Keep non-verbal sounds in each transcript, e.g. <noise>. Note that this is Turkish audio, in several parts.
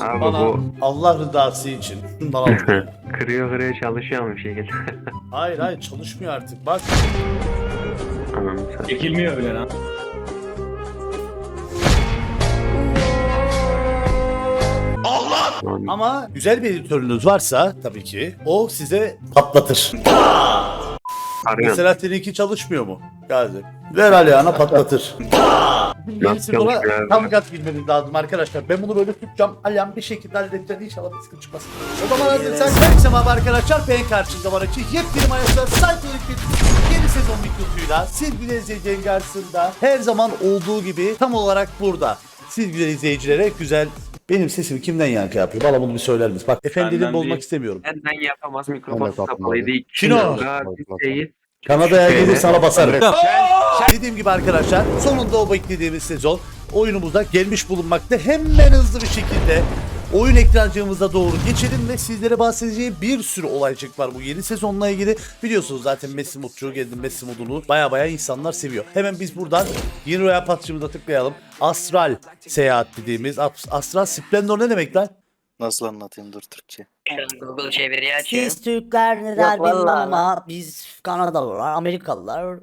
Abi bana bu- Allah rızası için al. <laughs> kırıyor kırıyor çalışıyor ama bir şekilde. <laughs> hayır hayır çalışmıyor artık bak. Anam sen. Çekilmiyor bile lan. Lan Ama güzel bir editörünüz varsa tabii ki o size patlatır. arıyor. Mesela seninki çalışmıyor mu? Gazi. Ver Alihan'a patlatır. <laughs> Birisi tam gaz bilmeniz lazım arkadaşlar. Ben bunu böyle tutacağım. Alihan bir şekilde halledeceğiz. İnşallah bir sıkıntı çıkmaz. O zaman hazırsak herkese merhaba arkadaşlar. Ben karşınızda var açı. Yepyeni Cycling bir yeni sezon videosuyla siz güzel izleyicilerin karşısında her zaman olduğu gibi tam olarak burada. Siz güzel izleyicilere güzel benim sesimi kimden yankı yapıyor? Bana bunu bir söyler misin? Bak efendiliğim olmak istemiyorum. Benden yapamaz mikrofon kapalıydı. Seyit. Kanada'ya gelir sana basarım. Dediğim gibi arkadaşlar sonunda o beklediğimiz sezon oyunumuza gelmiş bulunmakta. Hemen hızlı bir şekilde oyun ekrancığımıza doğru geçelim ve sizlere bahsedeceğim bir sürü olaycık var bu yeni sezonla ilgili. Biliyorsunuz zaten Messi Mutçu geldi Messi modunu baya baya insanlar seviyor. Hemen biz buradan yeni Royal Pass'cımıza tıklayalım. Astral seyahat dediğimiz As- Astral Splendor ne demek lan? Nasıl anlatayım dur Türkçe. Google çeviri açayım. Siz Türkler ne der bilmem vallahi. ama biz Kanadalılar, Amerikalılar.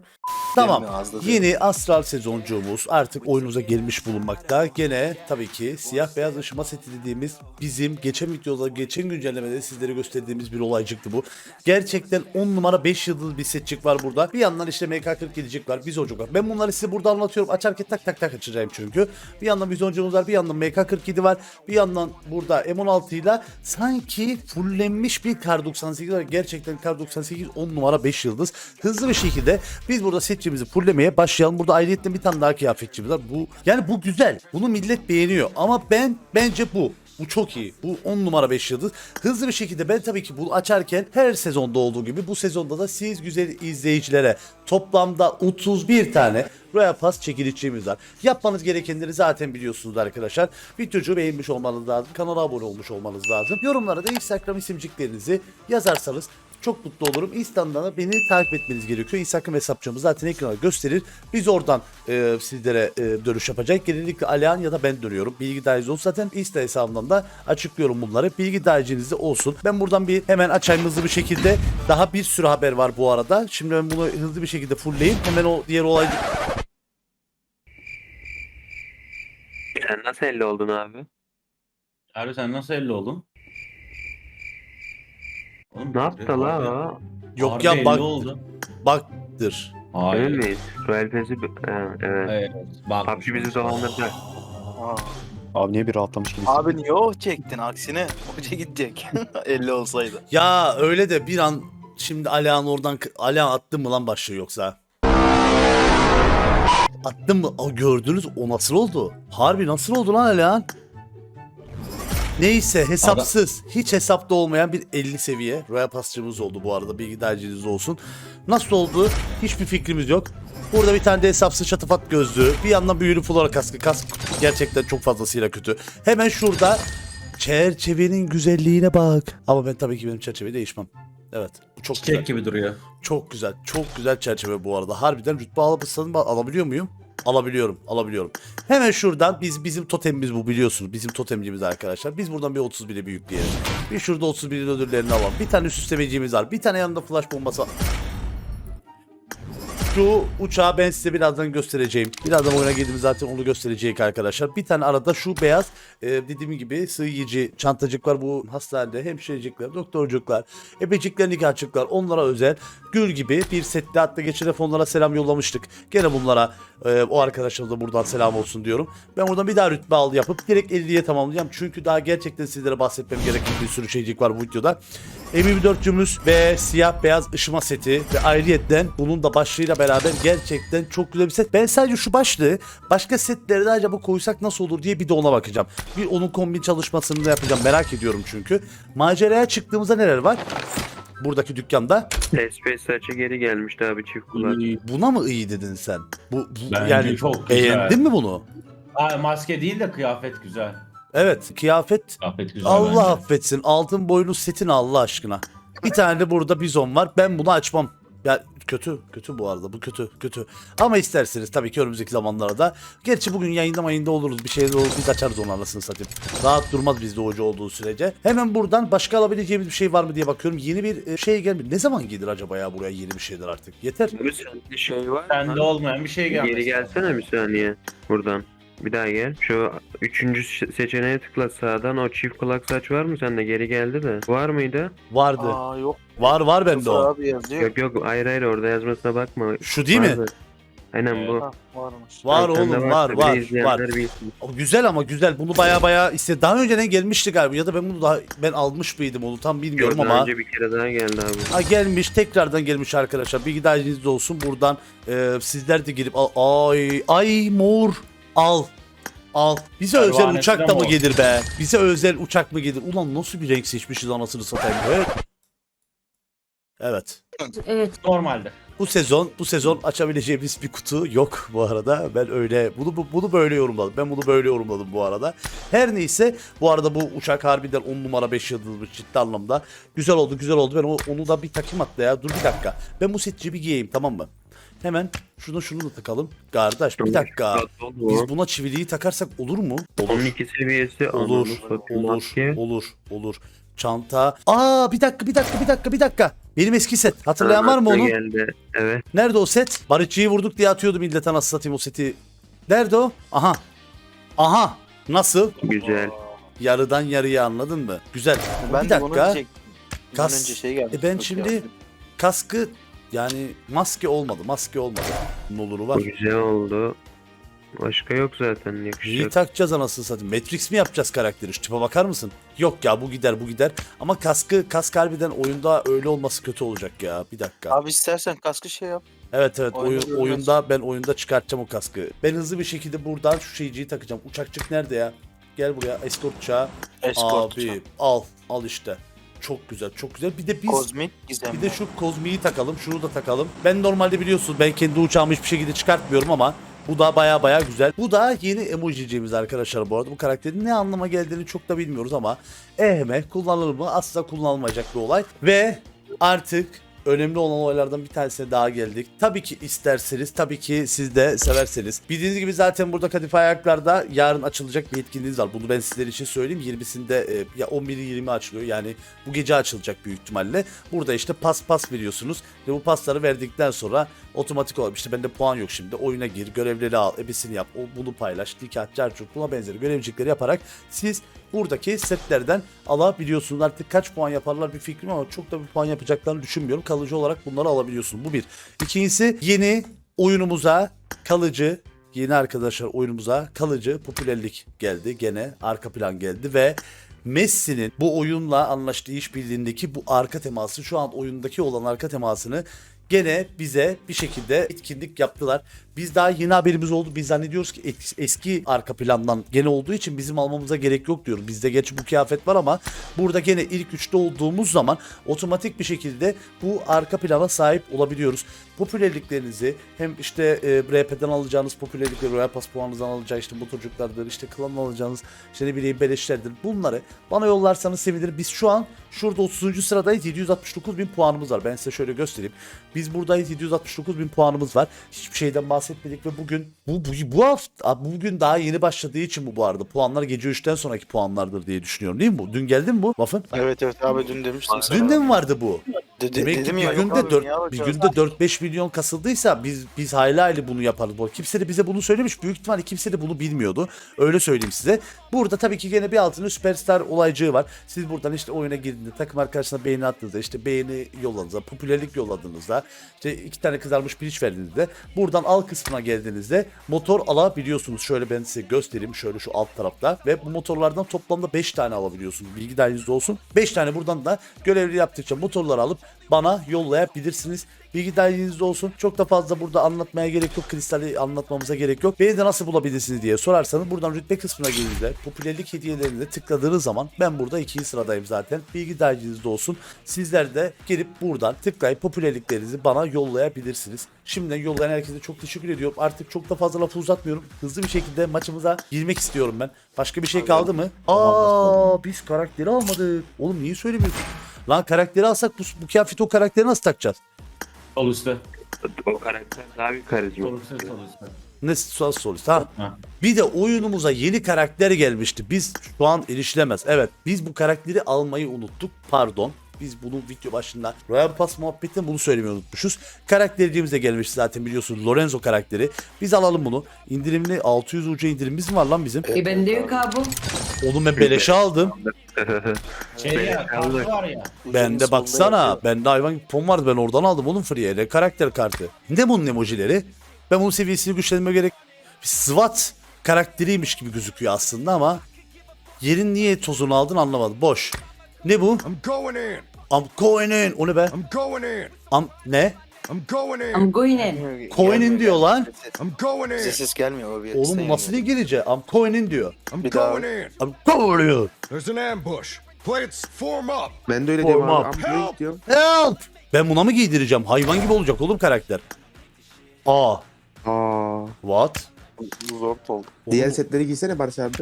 Tamam. Yeni astral sezoncuğumuz artık oyunumuza gelmiş bulunmakta. Gene tabii ki siyah beyaz ışıma seti dediğimiz bizim geçen videoda, geçen güncellemede sizlere gösterdiğimiz bir olaycıktı bu. Gerçekten 10 numara 5 yıldız bir setçik var burada. Bir yandan işte MK40 gelecek var, Bizoncu var. Ben bunları size burada anlatıyorum. Açarken tak tak tak açacağım çünkü. Bir yandan Bizoncumuz var, bir yandan MK47 var. Bir yandan burada M16 ile sanki fullenmiş bir Kar 98 var. Gerçekten Kar 98 10 numara 5 yıldız. Hızlı bir şekilde biz burada setçimizi fullemeye başlayalım. Burada ayrıyetten bir tane daha kıyafetçimiz var. Bu yani bu güzel. Bunu millet beğeniyor. Ama ben bence bu. Bu çok iyi. Bu 10 numara 5 yıldız. Hızlı bir şekilde ben tabii ki bunu açarken her sezonda olduğu gibi bu sezonda da siz güzel izleyicilere toplamda 31 tane Royal Pass çekilişimiz var. Yapmanız gerekenleri zaten biliyorsunuz arkadaşlar. Videocu beğenmiş olmanız lazım. Kanala abone olmuş olmanız lazım. Yorumlara da Instagram isimciklerinizi yazarsanız çok mutlu olurum. Instagram'dan da beni takip etmeniz gerekiyor. Instagram hesapçığımı zaten ekrana gösterir. Biz oradan e, sizlere e, dönüş yapacak. Genellikle Alihan ya da ben dönüyorum. Bilgi dahiliniz olsun. Zaten Insta hesabımdan da açıklıyorum bunları. Bilgi dahilinizde olsun. Ben buradan bir hemen açayım hızlı bir şekilde. Daha bir sürü haber var bu arada. Şimdi ben bunu hızlı bir şekilde fullleyeyim. Hemen o diğer olay... Sen nasıl 50 oldun abi? Abi sen nasıl 50 oldun? Oğlum, Ne yaptı la o? Yok harbi ya 50 bak, oldu. baktır. Hayır. Öyle miyiz? Royal Pass'i... Ha, evet. Evet. Bak. PUBG bizi dolandırdı. Aa. Abi niye bir rahatlamış gibi Abi niye o çektin? Aksine hoca gidecek. <laughs> 50 olsaydı. Ya öyle de bir an şimdi Alihan oradan Alihan attın mı lan başlığı yoksa? Attın mı? Aa, gördünüz o nasıl oldu? Harbi nasıl oldu lan Alihan? Neyse hesapsız, hiç hesapta olmayan bir 50 seviye Royal Pass'cımız oldu bu arada bilgi dahiliniz olsun. Nasıl oldu? Hiçbir fikrimiz yok. Burada bir tane de hesapsız çatıfat gözlüğü. Bir yandan büyülü flora kaskı. Kask gerçekten çok fazlasıyla kötü. Hemen şurada çerçevenin güzelliğine bak. Ama ben tabii ki benim çerçeveyi değişmem. Evet. Bu çok güzel. Çiçek gibi duruyor. Çok güzel. Çok güzel çerçeve bu arada. Harbiden rütbe alıp alabiliyor muyum? Alabiliyorum. Alabiliyorum. Hemen şuradan biz bizim totemimiz bu biliyorsunuz. Bizim totemcimiz arkadaşlar. Biz buradan bir 31'e bir yükleyelim. Bir şurada 31'in ödüllerini alalım. Bir tane süslemeciğimiz var. Bir tane yanında flash bombası. Şu uçağı ben size birazdan göstereceğim. Birazdan oyuna girdiğimiz zaten onu gösterecek arkadaşlar. Bir tane arada şu beyaz e, dediğim gibi sığıyıcı çantacık var bu hastanede. Hemşirecikler, doktorcuklar, ebecikler, nikahçıklar onlara özel gül gibi bir sette hatta geçen defa onlara selam yollamıştık. Gene bunlara e, o arkadaşlarımıza buradan selam olsun diyorum. Ben buradan bir daha rütbe al yapıp direkt 50'ye tamamlayacağım. Çünkü daha gerçekten sizlere bahsetmem gereken bir sürü şeycik var bu videoda. M24'cümüz ve siyah beyaz ışıma seti ve ayrıyetten bunun da başlığıyla beraber gerçekten çok güzel bir set. Ben sadece şu başlığı başka setlerde acaba koysak nasıl olur diye bir de ona bakacağım. Bir onun kombin çalışmasını da yapacağım merak ediyorum çünkü. Maceraya çıktığımızda neler var? Buradaki dükkanda. Space açı geri gelmişti abi çift kulak. İyi. Buna mı iyi dedin sen? Bu, bu Bence yani çok güzel. beğendin mi bunu? Aa, maske değil de kıyafet güzel. Evet kıyafet Kıyafet güzel Allah bence. affetsin altın boynu setin Allah aşkına. Bir tane de burada bizon var ben bunu açmam. Ya kötü, kötü bu arada. Bu kötü, kötü. Ama isterseniz tabii ki önümüzdeki zamanlarda. Gerçi bugün yayında mayında oluruz. Bir şeyler olur. Biz açarız onu anasını satayım. Rahat durmaz bizde hoca olduğu sürece. Hemen buradan başka alabileceğimiz bir şey var mı diye bakıyorum. Yeni bir e, şey gelmiş. Ne zaman gelir acaba ya buraya yeni bir şeyler artık? Yeter. Sende şey var Sende olmayan bir şey gelmesi. Geri gelsene bir saniye buradan. Bir daha gel. Şu üçüncü se- seçeneğe tıkla sağdan. O çift kulak saç var mı sende? Geri geldi de. Var mıydı? Vardı. Aa yok. Var var bende Sıfır o. abi yazıyor. Yok yok hayır hayır orada yazmasına bakma. Şu değil mi? Vardı. Aynen bu. Ha, varmış. Var oğlum varsa var bir de var izleyenler var. bilsin. O güzel ama güzel. Bunu baya baya iste. Daha önceden gelmişti galiba ya da ben bunu daha ben almış mıydım onu tam bilmiyorum Yok, ama. daha önce bir kere daha geldi abi. Ha gelmiş tekrardan gelmiş arkadaşlar. Bilgi dahilinizde olsun. Buradan e, sizler de girip al. Ay ay mor al. Al. Bize özel uçak da mı gelir be? Bize özel uçak mı gelir? Ulan nasıl bir renk seçmişiz anasını satayım. Evet. Evet. Evet. Normalde. Bu sezon bu sezon açabileceğimiz bir kutu yok bu arada. Ben öyle bunu bu- bunu böyle yorumladım. Ben bunu böyle yorumladım bu arada. Her neyse bu arada bu uçak harbiden 10 numara 5 yıldızmış ciddi anlamda. Güzel oldu güzel oldu. Ben o- onu da bir takayım hatta ya. Dur bir dakika. Ben bu setçi bir giyeyim tamam mı? Hemen şunu şunu da takalım. Kardeş bir dakika. Biz buna çiviliği takarsak olur mu? Olur. 12 seviyesi Olur. Olur. Olur. Olur. Çanta. Aa bir dakika bir dakika bir dakika bir dakika. Benim eski set. Hatırlayan var mı onu? Geldi. Evet. Nerede o set? Barışçı'yı vurduk diye atıyordu millet anasını satayım o seti. Nerede o? Aha. Aha. Nasıl? Güzel. Yarıdan yarıya anladın mı? Güzel. Ben bir de bunu dakika. diyecektim. Bundan Kas- önce şey gelmiş. E ben şimdi kaskı yani maske olmadı. Maske olmadı. Ne oluru var. Güzel oldu. Başka yok zaten Neyi yakışacak. takacağız anasını satayım? Matrix mi yapacağız karakteri? Şu tipe bakar mısın? Yok ya bu gider bu gider. Ama kaskı kask harbiden oyunda öyle olması kötü olacak ya. Bir dakika. Abi istersen kaskı şey yap. Evet evet Oyunda oyun, görmez. oyunda ben oyunda çıkartacağım o kaskı. Ben hızlı bir şekilde buradan şu şeyciyi takacağım. Uçakçık nerede ya? Gel buraya escort uçağı. Escort. Abi al al işte. Çok güzel çok güzel. Bir de biz Kozmik bir de şu kozmiyi takalım. Şunu da takalım. Ben normalde biliyorsunuz ben kendi uçağımı hiçbir şekilde çıkartmıyorum ama bu da baya baya güzel. Bu da yeni emojiciğimiz arkadaşlar bu arada. Bu karakterin ne anlama geldiğini çok da bilmiyoruz ama ehme kullanılır mı? Asla kullanılmayacak bir olay. Ve artık önemli olan olaylardan bir tanesine daha geldik. Tabii ki isterseniz, tabii ki siz de severseniz. Bildiğiniz gibi zaten burada Kadife Ayaklar'da yarın açılacak bir etkinliğimiz var. Bunu ben sizler için söyleyeyim. 20'sinde e, ya 11'i 20 açılıyor. Yani bu gece açılacak büyük ihtimalle. Burada işte pas pas veriyorsunuz ve bu pasları verdikten sonra otomatik olarak işte bende puan yok şimdi. Oyuna gir, görevleri al, ebesini yap, bunu paylaş, nikah, carçuk buna benzeri görevcikleri yaparak siz buradaki setlerden alabiliyorsunuz. Artık kaç puan yaparlar bir fikrim ama çok da bir puan yapacaklarını düşünmüyorum. Kalıcı olarak bunları alabiliyorsun. Bu bir. İkincisi yeni oyunumuza kalıcı yeni arkadaşlar oyunumuza kalıcı popülerlik geldi. Gene arka plan geldi ve Messi'nin bu oyunla anlaştığı işbirliğindeki bu arka teması şu an oyundaki olan arka temasını gene bize bir şekilde etkinlik yaptılar. Biz daha yeni haberimiz oldu. Biz zannediyoruz ki es- eski arka plandan gene olduğu için bizim almamıza gerek yok diyoruz. Bizde geç bu kıyafet var ama burada gene ilk üçte olduğumuz zaman otomatik bir şekilde bu arka plana sahip olabiliyoruz. Popülerliklerinizi hem işte e, RP'den alacağınız popülerlikleri, Royal Pass puanınızdan alacağınız işte motorcuklardır, işte klan alacağınız işte ne bileyim beleşlerdir. Bunları bana yollarsanız sevinirim. Biz şu an şurada 30. sıradayız. 769 bin puanımız var. Ben size şöyle göstereyim. Biz buradayız 769 bin puanımız var. Hiçbir şeyden bahsetmedik ve bugün bu, bu, bu hafta bugün daha yeni başladığı için bu bu arada. Puanlar gece 3'ten sonraki puanlardır diye düşünüyorum değil mi bu? Dün geldi mi bu? Muffin? Evet evet abi dün demiştim. Dün de mi vardı bu? De- de- Demek ki dedim bir ya, yok günde abi, 4 niye bir alacağız? günde 4-5 milyon kasıldıysa biz biz hayli hayli bunu yaparız. Bu kimse de bize bunu söylemiş. Büyük ihtimalle kimse de bunu bilmiyordu. Öyle söyleyeyim size. Burada tabii ki gene bir altında süperstar olaycığı var. Siz buradan işte oyuna girdiğinde takım arkadaşına beğeni attığınızda işte beğeni yolladığınızda, popülerlik yolladığınızda işte iki tane kızarmış piliç verdiğinizde buradan al kısmına geldiğinizde motor alabiliyorsunuz. Şöyle ben size göstereyim şöyle şu alt tarafta ve bu motorlardan toplamda 5 tane alabiliyorsunuz. Bilgi dahilinizde olsun. 5 tane buradan da görevli yaptıkça motorları alıp bana yollayabilirsiniz. Bilgi dahilinizde olsun. Çok da fazla burada anlatmaya gerek yok. Kristali anlatmamıza gerek yok. Beni de nasıl bulabilirsiniz diye sorarsanız buradan rütbe kısmına geldiğinizde popülerlik hediyelerine tıkladığınız zaman ben burada ikinci sıradayım zaten. Bilgi dahilinizde olsun. Sizler de gelip buradan tıklayıp popülerliklerinizi bana yollayabilirsiniz. Şimdiden yollayan herkese çok teşekkür ediyorum. Artık çok da fazla lafı uzatmıyorum. Hızlı bir şekilde maçımıza girmek istiyorum ben. Başka bir şey kaldı mı? Aa biz karakteri almadık. Oğlum niye söylemiyorsun? Lan karakteri alsak bu, bu kıyafeti o karakteri nasıl takacağız? Sol üstte. O karakter daha bir karizma. Sol üstte sol üstte. Ne sol sol ha. Ha. Bir de oyunumuza yeni karakter gelmişti. Biz şu an erişilemez. Evet biz bu karakteri almayı unuttuk. Pardon. Biz bunu video başında Royal Pass muhabbetinde bunu söylemeyi unutmuşuz. Karakterciğimiz de gelmişti zaten biliyorsun Lorenzo karakteri. Biz alalım bunu. İndirimli 600 ucu indirimimiz mi var lan bizim? E bende yok abi. Oğlum ben beleşe aldım. <laughs> Şey ya kartı var ya. Bende baksana. Bende hayvan gibi pon vardı ben oradan aldım oğlum free'ye. Karakter kartı. Ne bunun emojileri? Ben bunun seviyesini güçlendirme gerek. Bir SWAT karakteriymiş gibi gözüküyor aslında ama yerin niye tozunu aldın anlamadım. Boş. Ne bu? I'm going in. Am Cohen'in. O ne be? I'm going in. Am ne? I'm going in. I'm going in. Cohen'in diyor lan. I'm going in. ses gelmiyor abi. Oğlum nasıl İngilizce? Am Cohen'in diyor. I'm Bir daha. going in. Am Cohen'in. There's an ambush. Plates, form up. Ben de öyle Form diyorum abi. up. Ambulan'a gidiyorum. Help! Ben buna mı giydireceğim? Hayvan gibi olacak oğlum karakter. Aa. Aa, What? Zor oldu. diğer setleri giysene Barış abi.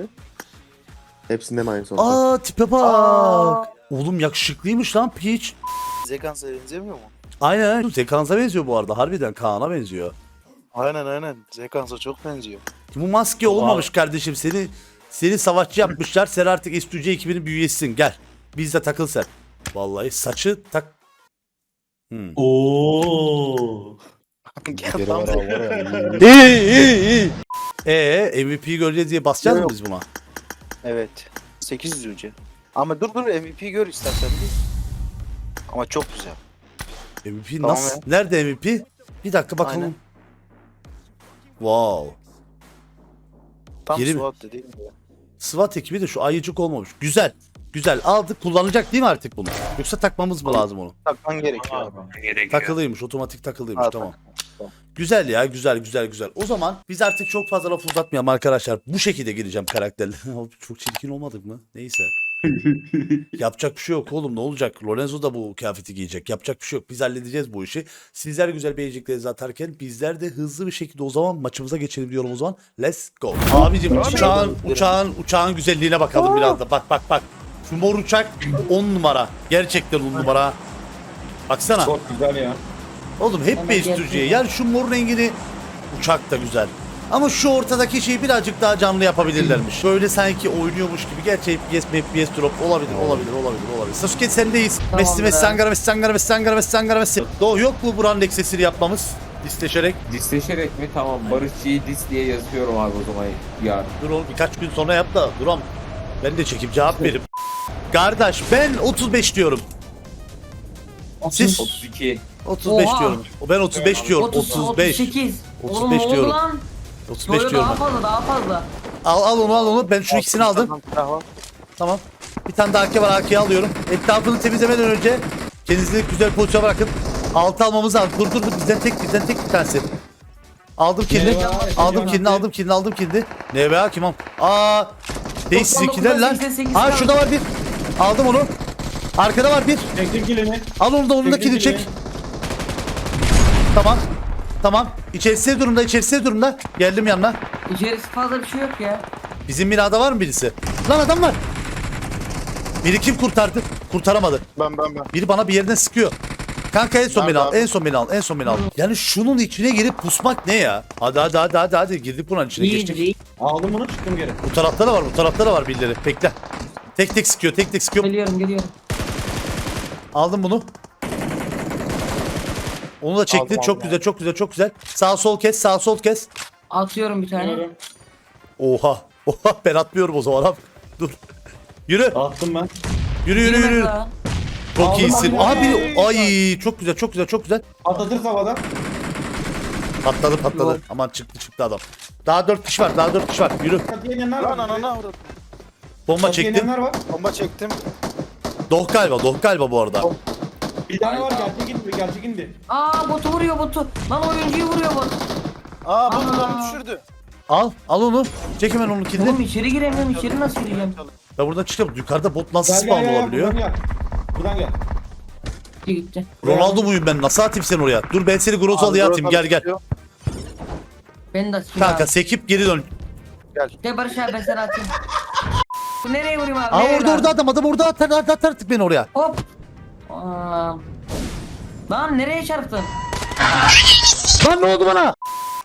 Hepsinde mi aynısı olacak? Aa tipe bak. Oğlum yakışıklıymış lan Peach. Zekans'a benzemiyor mu? Aynen. Zekansa benziyor bu arada. Harbiden Kaan'a benziyor. Aynen aynen. Zekans'a çok benziyor. Bu maske olmamış kardeşim. Seni seni savaşçı yapmışlar. Sen artık S2C ekibinin bir üyesisin. Gel. Bizde takıl sen. Vallahi saçı tak. Hmm. Oo. Gel lan. <laughs> İyi iyi iyi. Eee MVP'yi göreceğiz diye basacağız mı biz buna? Evet. 800 önce. Ama dur dur MVP gör istersen bir. Ama çok güzel. MVP Tamam nasıl? Nerede MVP? Bir dakika bakalım. Aynen. Wow. Tam Geri mi? SWAT dediğim gibi. SWAT ekibi de şu ayıcık olmamış. Güzel. Güzel. Aldık. Kullanacak değil mi artık bunu? Yoksa takmamız mı lazım onu? Takman gerekiyor. Abi. Gerekiyor. Takılıymış. Otomatik takılıymış. Ha, tamam. Tamam. Güzel ya güzel güzel güzel. O zaman biz artık çok fazla laf uzatmayalım arkadaşlar. Bu şekilde gireceğim karakterle. <laughs> çok çirkin olmadık mı? Neyse. <laughs> Yapacak bir şey yok oğlum ne olacak? Lorenzo da bu kıyafeti giyecek. Yapacak bir şey yok. Biz halledeceğiz bu işi. Sizler güzel beğeneceklerinizi atarken bizler de hızlı bir şekilde o zaman maçımıza geçelim diyorum o zaman. Let's go. Abicim uçağın uçağın uçağın güzelliğine bakalım biraz da. Bak bak bak. Şu mor uçak 10 numara. Gerçekten 10 numara. Baksana. Çok güzel ya. Oğlum hep Ama gerçekten- tutuyor. Yani şu mor rengini uçak da güzel. Ama şu ortadaki şeyi birazcık daha canlı yapabilirlermiş. Böyle sanki oynuyormuş gibi. Gerçi FPS FPS drop olabilir, olabilir, olabilir, olabilir. Sasuke sendeyiz. Messi be. Messi Ankara Messi Ankara Messi Ankara Messi Ankara Messi. Doğu yok mu buranın eksesini yapmamız? Listeşerek. Disleşerek mi? Tamam Barışçı'yı dis diye yazıyorum abi o zaman yarın. Dur oğlum birkaç gün sonra yap da duram. Ben de çekip cevap veririm. Kardeş ben 35 diyorum. Siz 32. 35 Oha. diyorum. Ben 35 diyorum. 30, 35. 38. Oğlum 35 ne oldu diyorum. lan? 35 Yo, diyorum daha ben. fazla daha fazla. Al al onu al onu. Ben şu ikisini aldım. Tamam. Bir tane daha AK var AK'yi alıyorum. Etrafını temizlemeden önce kendinizi güzel pozisyon bırakın. Altı almamız lazım. Dur dur dur bizden tek bizden tek bir tanesi. Aldım kilini. Aldım kilini aldım kilini aldım kilini. Ne be kim am? Aa. Değil 99'da sizinkiler lan. 88 Aa şurada var bir. Aldım onu. Arkada var bir. Çektim kilini. Al onu da onun da Çektim kilini çek. kilini. Tamam. Tamam. İçerisi durumda içerisi durumda. Geldim yanına. İçerisi fazla bir şey yok ya. Bizim binada var mı birisi? Lan adam var. Biri kim kurtardı? Kurtaramadı. Ben ben ben. Biri bana bir yerden sıkıyor. Kanka en son Nerede beni al. abi? En son beni al. En son beni al. Yani şunun içine girip pusmak ne ya? Hadi hadi hadi hadi hadi girdik bunun içine İyi geçtik. iyi. Aldım bunu çıktım geri. Bu tarafta da var, bu tarafta da var birileri. Bekle. Tek tek sıkıyor, tek tek sıkıyor. Geliyorum geliyorum. Aldım bunu. Onu da çektin. Aldım, çok aldım, güzel, çok güzel, çok güzel. Sağ sol kes, sağ sol kes. Atıyorum bir tane. Oha. <laughs> Oha ben atmıyorum o zaman abi. Dur. Yürü. Attım ben. Yürü yürü yürü. Çok Aldım, iyisin. aldım. Abi ay çok güzel, çok güzel, çok güzel. Atlatırız havada. Patladı patladı. Yok. Aman çıktı çıktı adam. Daha dört kişi var, daha dört kişi var. Yürü. İnenler Lan var. anana Bomba çektim. inenler var. Bomba çektim. Doh galiba, doh galiba bu arada. Bir tane var gerçek indi gerçek indi. Aa botu vuruyor botu. Lan oyuncuyu vuruyor bot. Aa bu Aa. düşürdü. Al, al onu. Çek hemen onun kilini. Oğlum içeri giremiyorum. İçeri nasıl gireceğim? Ben buradan çıkıyorum. Yukarıda bot nasıl Gel gel spawn gel. olabiliyor? Buradan gel. Buradan gel. Gitti gitti. Ronaldo muyum ben? Nasıl atayım seni oraya? Dur ben seni Grozalı'ya atayım. Gel gel. Beni de atayım Kanka abi. sekip geri dön. De Barış abi ben sana atayım. Bu nereye vurayım abi? Aa Nereye orada abi? orada adam adam orada atar atar atar artık beni oraya. Hop. Aa. Lan nereye çarptın? Lan ne oldu bana?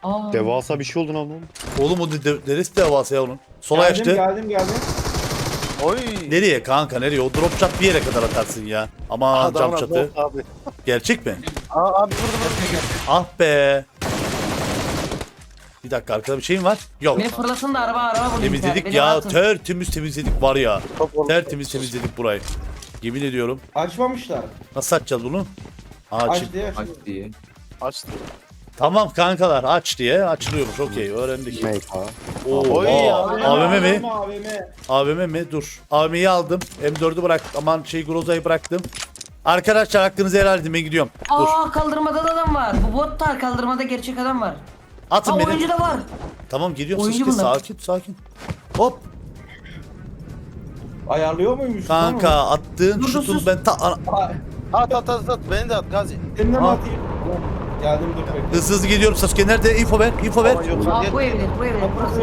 Aa. Devasa bir şey oldu lan oğlum. Oğlum o de, de, neresi devasa ya onun? Sola Geldim açtı. geldim geldim. Oy. Nereye kanka nereye? O drop shot bir yere kadar atarsın ya. Ama cam çatı. Abi. Gerçek mi? Aa, abi vurdu vurdu. Ah be. Bir dakika arkada bir şeyim var. Yok. Beni fırlasın da araba araba vurayım. Temizledik ya. atın. Tertemiz temizledik var ya. Tertemiz temizledik burayı. Yemin ediyorum. Açmamışlar. Nasıl açacağız bunu? Aa, Aç açık. diye aç. Aç diye. Açtı. Tamam kankalar aç diye açılıyormuş. Okey öğrendik. Ha. Oo, Oy, aa, AVM, mi? AVM. AVM mi? Dur. AVM'yi aldım. M4'ü bıraktım. Aman şey Groza'yı bıraktım. Arkadaşlar hakkınızı helal edin ben gidiyorum. Dur. Aa kaldırmada da adam var. Bu bot da kaldırmada gerçek adam var. Atın Aa beni. oyuncu da var. Tamam geliyorum Oyuncu bunlar. sakin sakin. Hop Ayarlıyor muymuş? kanka attığın Dur, dur, şutun sus. ben ta ana- At at at at. Beni de at Gazi. Seninle mi Ha. atayım? Geldim dur bekle. hızlı hızlı gidiyorum Sasuke nerede? Info ver, info ver. Ama yok. Aa bu evde bu evde burası.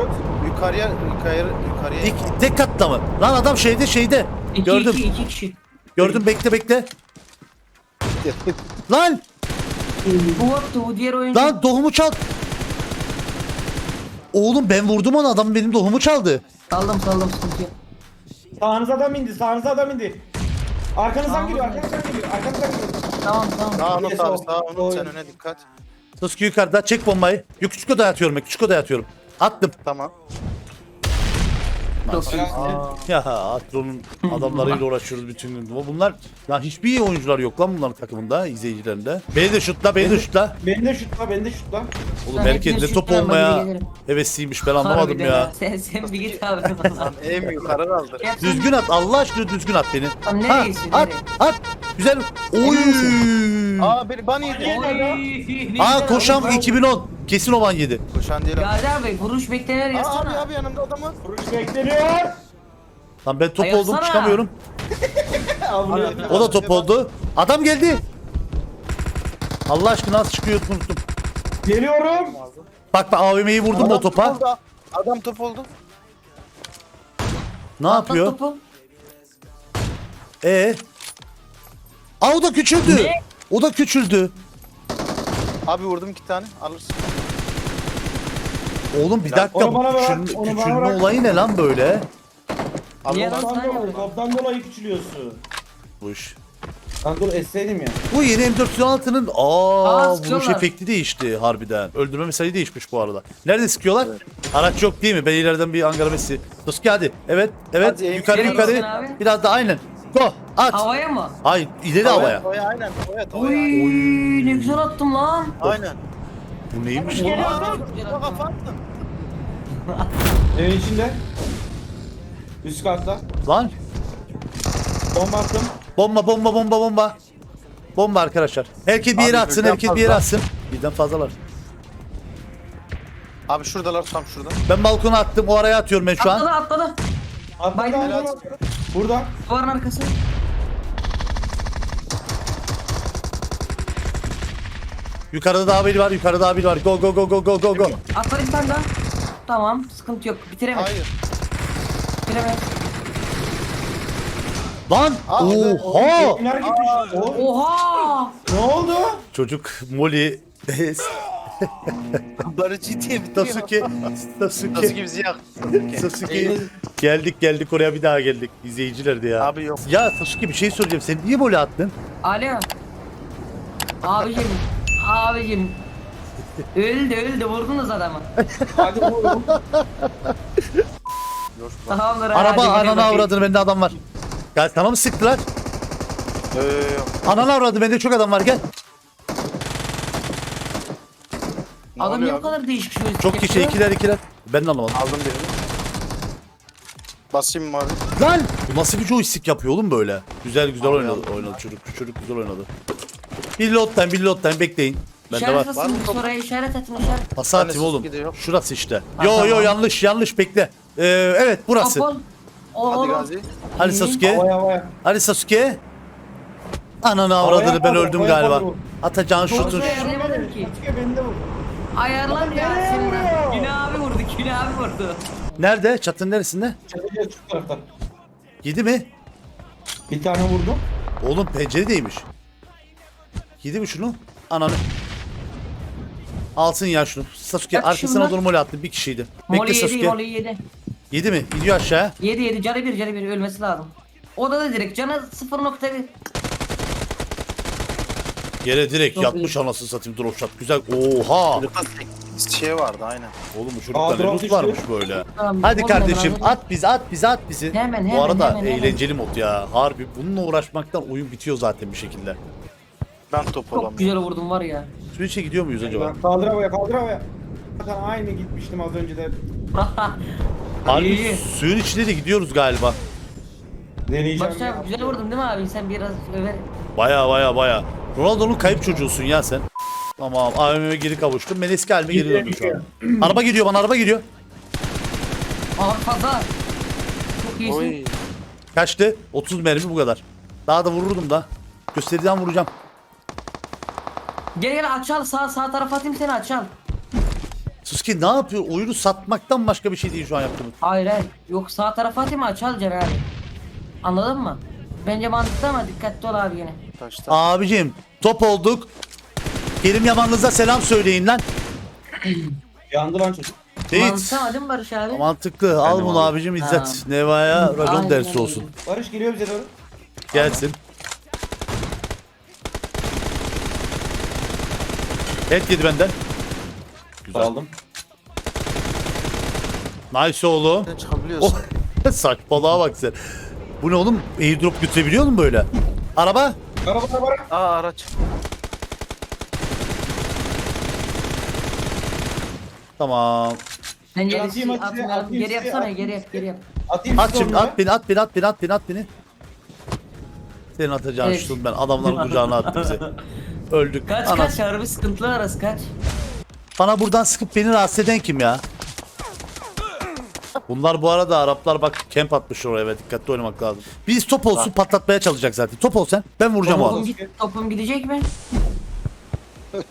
Yukarıya yukarıya yukarıya. İlk, tek katta mı? Lan adam şeyde şeyde. İki, Gördüm. iki, iki kişi. Gördüm bekle bekle. <laughs> Lan Bu bottu bu diğer oyuncu. lan doğumu çal. Oğlum ben vurdum onu adam benim doğumu çaldı. Saldım saldım sıkıntı yok. Sağınıza adam indi. Sağınıza adam indi. Arkanızdan geliyor. Arkanızdan geliyor. Arkanızdan geliyor. Tamam tamam. Sağ unut Yes, abi sağ o- unut sen öne dikkat. Sasuke yukarıda çek bombayı. Yok küçük odaya atıyorum ben küçük odaya atıyorum. Attım. Tamam. Ya Atron'un adamlarıyla uğraşıyoruz bütün gün. Bunlar ya hiçbir iyi oyuncular yok lan bunların takımında, izleyicilerinde. Beni de şutla, beni de şutla. Beni de şutla. Beni de şutla. Oğlum Ben herkes hepiniz de top ben olmaya de gelirim. hevesliymiş ben anlamadım Harbiden ya. Sen sen bir git abi. <laughs> Lan em yukarı aldır. Düzgün at Allah aşkına düzgün at beni. Tamam, Ha, at nereye? at. Güzel. Oy. Aa beni ban yedi. Aa ne koşam güzel. 2010. Kesin o ban yedi. Koşan değil abi. Gazi abi vuruş beklenir Aa, abi yazsana. abi yanımda adam var. Vuruş bekleniyor. Lan ben top Ay, oldum yapsana. çıkamıyorum. <laughs> Buraya. O da top oldu. Adam geldi. Allah aşkına nasıl çıkıyor unuttum. Geliyorum. Bak bak AVM'yi vurdum o topa. oldu. Adam top oldu. Ne Atla yapıyor? topu. Ee? Aa o da küçüldü. Ne? O da küçüldü. Abi vurdum iki tane alırsın. Oğlum bir dakika Onu bu bana bırak, küçülme, onu bana küçülme bırak. olayı ne lan böyle? Niye lan Toptan sen dolayı, toptan dolayı küçülüyorsun. Bu iş. Lan dur esseydim ya. Bu yeni M416'nın aa, Aa, vuruş sıkıyorlar. efekti değişti harbiden. Öldürme mesajı değişmiş bu arada. Nerede sıkıyorlar? Araç yok değil mi? Ben ileriden bir Ankara Messi. Tuski hadi. Evet, evet. Hadi, yukarı nereye yukarı. abi? Biraz da aynen. Go. At. Havaya mı? Hayır, ileri havaya. Havaya aynen. Havaya Oy havaya. ne güzel attım lan. Aynen. Bu neymiş? Attım. kafa attın. <laughs> Evin içinde. Üst katta. Lan. Bomba attım. Bomba bomba bomba bomba. Bomba arkadaşlar. Herkes bir yere Abi, atsın, birden herkes bir yere fazla. atsın. Birden fazlalar. Abi şuradalar tam şurada. Ben balkona attım, o araya atıyorum ben şu Atladı an. atladı. Atladı Baydım. atladı. Burada. Duvarın arkası. Yukarıda daha biri var, yukarıda daha biri var. Go go go go go go go. Bir tane daha. Tamam sıkıntı yok. Bitiremez. Hayır. Bitiremez. Lan! Aa, Oha! Biner gitmiş. O- Oha! Ne oldu? Çocuk Molly <laughs> Barı ciddiye bitiriyor. Sasuke Nasıl Sasuke gibi ziyak. <laughs> Sasuke geldik geldik oraya bir daha geldik izleyicilerdi ya. Abi yok. Ya Sasuke bir şey soracağım sen niye böyle attın? Alo. Abicim. Abicim. öldü öldü vurdunuz adamı. Hadi. Tamamdır hadi, Araba hadi ananı bakayım. avradını bende adam var. Gel sana mı sıktılar? Yo. Ananı avradı bende çok adam var gel. Ne Adam niye oluyor bu abi? kadar değişik şu Çok kişi ikiler ikiler. Ben de anlamadım. Aldım birini. Basayım mı abi? Lan! Bu nasıl bir joystick yapıyor oğlum böyle? Güzel güzel oynadı, oynadı çocuk. Çocuk güzel oynadı. Bir lot time bir lot time bekleyin. Bende var. İşaret atın oraya işaret atın işaret. Pas atayım Tanesi oğlum. gidiyor. Şurası işte. Ha, Yo yo tamam. yanlış yanlış bekle. Ee, evet burası. Topol. Hadi Oo. Gazi. Hadi Sasuke. Havaya havaya. Hadi Sasuke. Ananı avradını ben yapmadı, öldüm havaya galiba. yapmadı Atacağın Doğru şutun. söylüyor. Ayarlayamadım ki. Sasuke beni de vur. Ayarlan ya? Yine abi vurdu. Yine abi vurdu. Nerede? Çatının neresinde? Çatıya şu taraftan. Yedi mi? Bir tane vurdum. Oğlum penceredeymiş. Yedi mi şunu? Ananı. Alsın ya şunu. Sasuke arkasına şunlar? doğru mole attı. Bir kişiydi. Bekle Molly yedi, Sasuke. Molly yedi. Yedi mi? Gidiyor aşağı. Yedi yedi, canı bir, canı bir ölmesi lazım. O da da direkt canı 0.1. Yere direkt Çok yatmış anasını satayım drop shot. Güzel. Oha. Şey vardı aynen. Oğlum Aa, çocukta ne drop loot düştü. varmış böyle. Tamam, Hadi oğlum, kardeşim at bizi at bizi at bizi. Hemen, Bu hemen, arada hemen, hemen. eğlenceli mod ya. Harbi bununla uğraşmaktan oyun bitiyor zaten bir şekilde. Ben top Çok olamıyorum. güzel vurdum var ya. İçe gidiyor muyuz acaba? Kaldır havaya kaldır havaya. Zaten aynı gitmiştim az önce de. <laughs> Harbi İyi. suyun içinde de gidiyoruz galiba. Deneyeceğim. Ya. abi güzel vurdum değil mi abi? Sen biraz över. Baya baya baya. Ronaldo'nun kayıp çocuğusun ya sen. Tamam AVM'ye geri kavuştum. Ben eski halime geri döndüm şu an. Araba geliyor bana araba geliyor. Abi fazla. Çok iyisin. Oy. Kaçtı? 30 mermi bu kadar. Daha da vururdum da. Gösteriden vuracağım. Gel gel açal sağ sağ tarafa atayım seni açal. Suski ne yapıyor? Oyunu satmaktan başka bir şey değil şu an yaptığımız. Hayır hayır. Yok sağ tarafa atayım açal Can abi. Anladın mı? Bence mantıklı ama dikkatli ol abi yine. Taşta. Abicim top olduk. Kerim Yaman'ınıza selam söyleyin lan. Yandı lan çocuk. Değil. Mantıklı ama değil mi Barış abi? Mantıklı. Al bunu abicim İzzet. Ha. Neva'ya racon Aynen dersi öyle. olsun. Barış geliyor bize doğru. Gelsin. Et yedi benden. Güzel. Aldım. Nice oğlum. Çıkabiliyorsun. Oh, <laughs> saçmalığa bak sen. Bu ne oğlum? Airdrop götürebiliyor musun böyle? Araba? Araba araba. Aa araç. Tamam. Sen Atayım, gerisi atayım, atmayalım. atayım Geri yapsana atayım geri yap geri yap. Atayım At şimdi at beni at beni at beni at beni at beni. Senin atacağın Evet. şutun ben adamların kucağına attım bizi. <laughs> Öldük. Kaç Ana. kaç harbi sıkıntılı arası kaç. Bana buradan sıkıp beni rahatsız eden kim ya? Bunlar bu arada Araplar bak camp atmış oraya ve dikkatli oynamak lazım. Biz top olsun patlatmaya çalışacak zaten. Top ol sen. Ben vuracağım o Topum, adamı. git, topum gidecek mi? <laughs>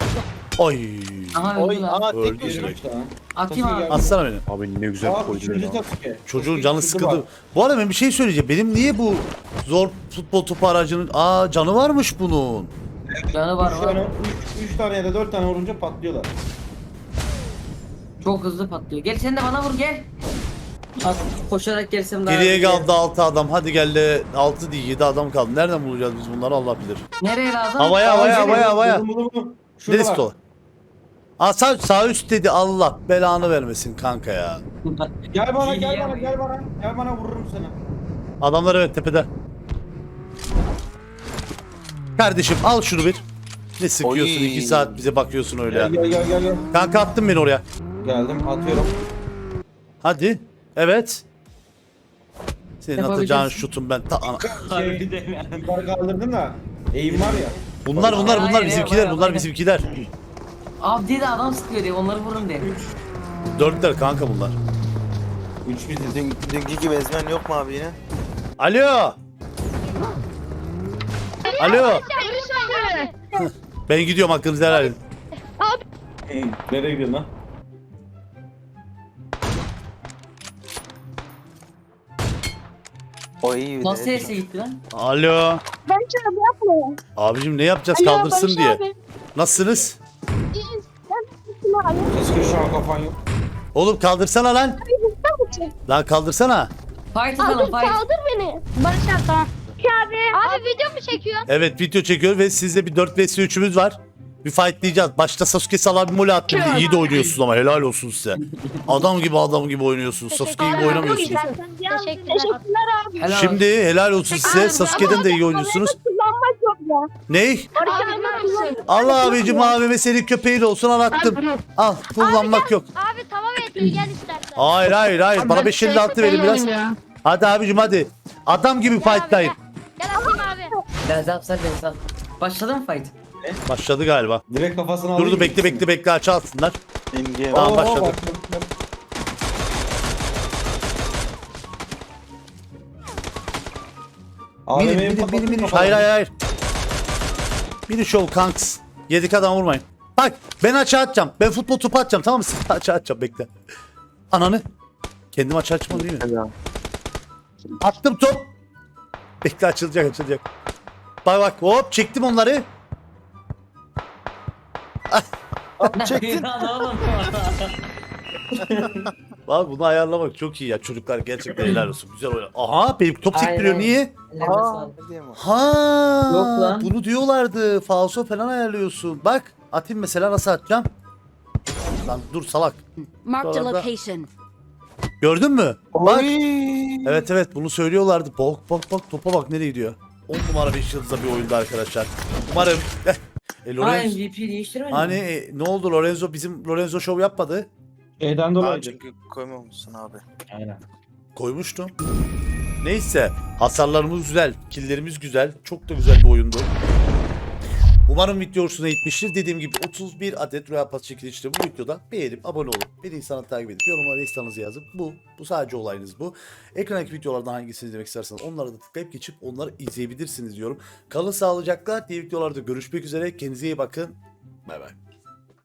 Oy. Aha Oy öldü lan. aa Öldü tek başına. Üç tane. Atayım abi. Atsana beni. Abi ne güzel Aa, koydu üçüncü. Çocuğun canı sıkıldı. Bu arada ben bir şey söyleyeceğim. Benim niye bu zor futbol topu aracının... Aa canı varmış bunun. Canı var Üç var. tane, üç, üç tane ya da dört tane vurunca patlıyorlar. Çok hızlı patlıyor. Gel sen de bana vur gel. At, koşarak gelsem daha Geriye iyi. kaldı 6 adam. Hadi gel de 6 değil 7 adam kaldı. Nereden bulacağız biz bunları Allah bilir. Nereye lazım? Havaya havaya havaya havaya. Buldum, buldum, buldum. Şurada Neresi bak. o? Aa sağ, sağ üst dedi Allah belanı vermesin kanka ya. Gel bana gel bana gel bana. Gel bana vururum seni. Adamlar evet tepede. Kardeşim al şunu bir. Ne sıkıyorsun Oy. 2 saat bize bakıyorsun öyle ya. Gel gel gel gel. gel. Kanka attın beni oraya. Geldim atıyorum. Hadi. Evet. Senin Yapabilirsin. atacağın şutun ben ta ana. Şey, yukarı kaldırdın da. Eğim var ya. Bunlar bunlar Hayır, bunlar hayır, bizimkiler hayır, bunlar hayır. bizimkiler. Abi dedi adam sıkıyor diye onları vurun diye. Dörtler kanka bunlar. Üç biziz. Dün, dünkü gibi ezmen yok mu abi yine? Alo. Alo. Ben gidiyorum hakkınızı helal edin. Nereye gidiyorsun lan? O iyi. Nasıl ese gitti lan? Alo. Ben çorabı yapmıyorum. Abicim ne yapacağız Alo, kaldırsın Barış diye. abi. Nasılsınız? İyiyiz. Sen nasılsın abi? Keşke şu an kafan yok. Oğlum kaldırsana lan. Lan kaldırsana. Fight Abi atalım fight. kaldır beni. Barış abi tamam. Abi. Abi video mu çekiyorsun? Evet video çekiyor ve sizde bir 4 vs 3'ümüz var. Bir fightlayacağız. Başta Sasuke Salah bir mole attı. Bir de iyi de oynuyorsunuz ama helal olsun size. Adam gibi adam gibi oynuyorsunuz. Sasuke gibi oynamıyorsunuz. Teşekkürler. Teşekkürler abi. Helal. Şimdi helal olsun size. Sasuke'den de iyi oynuyorsunuz. Kullanmak yok ya. Ney? Allah abicim abime senin köpeğiyle olsun anlattım. Al kullanmak yok. Abi tamam et gel istersen. Hayır hayır hayır. Bana 556 verin biraz. Hadi abicim hadi. Adam gibi fightlayın. Gel atayım abi. Ben zap sar ben zap. Başladı mı fight? Başladı galiba. Direkt kafasına. Durdu bekle bekle bekle aç alsınlar. İnge. Tamam, başladı. Biri, biri, biri, biri. kafana. Hayır hayır hayır. Biri şov kanks. Yedik adam vurmayın. Bak ben açığa atacağım. Ben futbol topu atacağım tamam mı? <laughs> Siz açığa atacağım bekle. Ananı. Kendim açığa açmam değil mi? Attım top. Bekle açılacak açılacak. Bak bak hop çektim onları. Ah, Abi <laughs> çektin. <laughs> Lan oğlum. Abi bunu ayarlamak çok iyi ya. Çocuklar gerçekten helal olsun. Güzel oynar. Aha benim top Aynen. sektiriyor. Niye? Aa, sağlık. ne diyeyim o? Ha, Yok lan. bunu diyorlardı. Falso falan ayarlıyorsun. Bak atayım mesela nasıl atacağım? Lan dur salak. Marked a location. Gördün mü? Bak. Oy. Evet evet bunu söylüyorlardı. Bak bak bak topa bak nereye gidiyor. 10 numara 5 yıldızda bir oyundu arkadaşlar. Umarım. e, Ha Lorenzo, MVP değiştirmedin hani mi? e, ne oldu Lorenzo bizim Lorenzo show yapmadı. Şeyden Aa, dolayı. çünkü koymamışsın abi. Aynen. Koymuştum. Neyse hasarlarımız güzel, killerimiz güzel. Çok da güzel bir oyundu. Umarım video hoşuna gitmiştir. Dediğim gibi 31 adet Royal Pass çekilişte bu videoda beğenip abone olup beni insanı takip edip yorumlara isteğinizi yazın. Bu, bu sadece olayınız bu. Ekrandaki videolardan hangisini izlemek isterseniz onlara da tıklayıp geçip onları izleyebilirsiniz diyorum. Kalın sağlıcakla. Diğer videolarda görüşmek üzere. Kendinize iyi bakın. Bay bay.